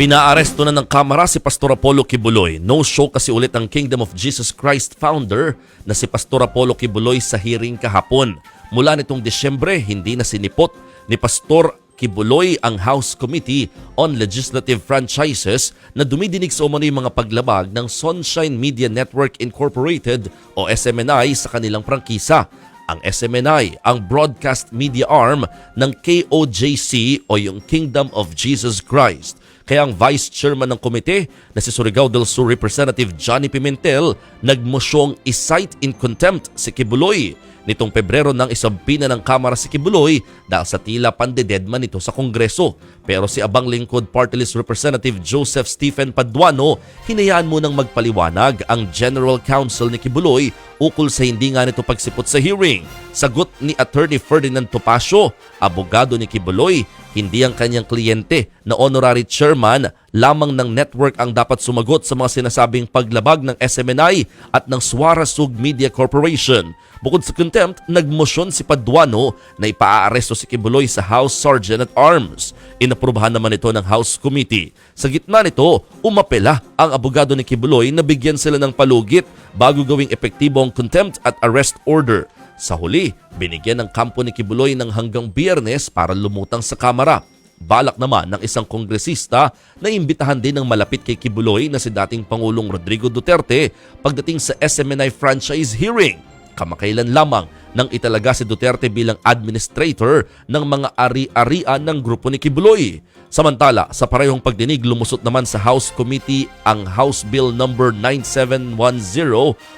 Pinaaresto na ng kamera si Pastor Apollo Kibuloy. No show kasi ulit ang Kingdom of Jesus Christ founder na si Pastor Apollo Kibuloy sa hearing kahapon. Mula nitong Disyembre, hindi na sinipot ni Pastor Kibuloy ang House Committee on Legislative Franchises na dumidinig sa umano'y mga paglabag ng Sunshine Media Network Incorporated o SMNI sa kanilang prangkisa. Ang SMNI, ang broadcast media arm ng KOJC o yung Kingdom of Jesus Christ. Kaya ang Vice Chairman ng komite na si Surigao del Sur Representative Johnny Pimentel nagmosyong isight in contempt si Kibuloy. Nitong Pebrero nang isampina ng Kamara si Kibuloy dahil sa tila pandededman nito sa Kongreso. Pero si Abang Lingkod Party List Representative Joseph Stephen Paduano hinayaan munang magpaliwanag ang General Counsel ni Kibuloy ukol sa hindi nga nito pagsipot sa hearing. Sagot ni Attorney Ferdinand Topacio, abogado ni Kibuloy, hindi ang kanyang kliyente na honorary chairman lamang ng network ang dapat sumagot sa mga sinasabing paglabag ng SMNI at ng Suara Sug Media Corporation. Bukod sa contempt, nagmosyon si Paduano na ipaaresto si Kibuloy sa House Sergeant at Arms. Inaprubahan naman ito ng House Committee. Sa gitna nito, umapela ang abogado ni Kibuloy na bigyan sila ng palugit bago gawing epektibo ang contempt at arrest order. Sa huli, binigyan ng kampo ni Kibuloy ng hanggang biyernes para lumutang sa kamera. Balak naman ng isang kongresista na imbitahan din ng malapit kay Kibuloy na si dating Pangulong Rodrigo Duterte pagdating sa SMNI franchise hearing. Kamakailan lamang nang italaga si Duterte bilang administrator ng mga ari-arian ng grupo ni Kibuloy. Samantala, sa parehong pagdinig lumusot naman sa House Committee ang House Bill number 9710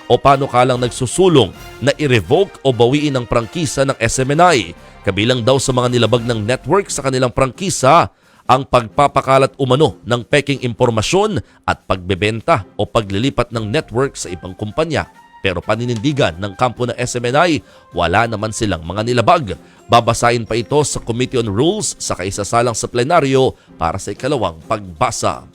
o panukalang nagsusulong na i-revoke o bawiin ang prangkisa ng SMNI. Kabilang daw sa mga nilabag ng network sa kanilang prangkisa ang pagpapakalat umano ng peking impormasyon at pagbebenta o paglilipat ng network sa ibang kumpanya. Pero paninindigan ng kampo ng SMNI, wala naman silang mga nilabag. Babasahin pa ito sa Committee on Rules sa kaisasalang sa plenaryo para sa ikalawang pagbasa.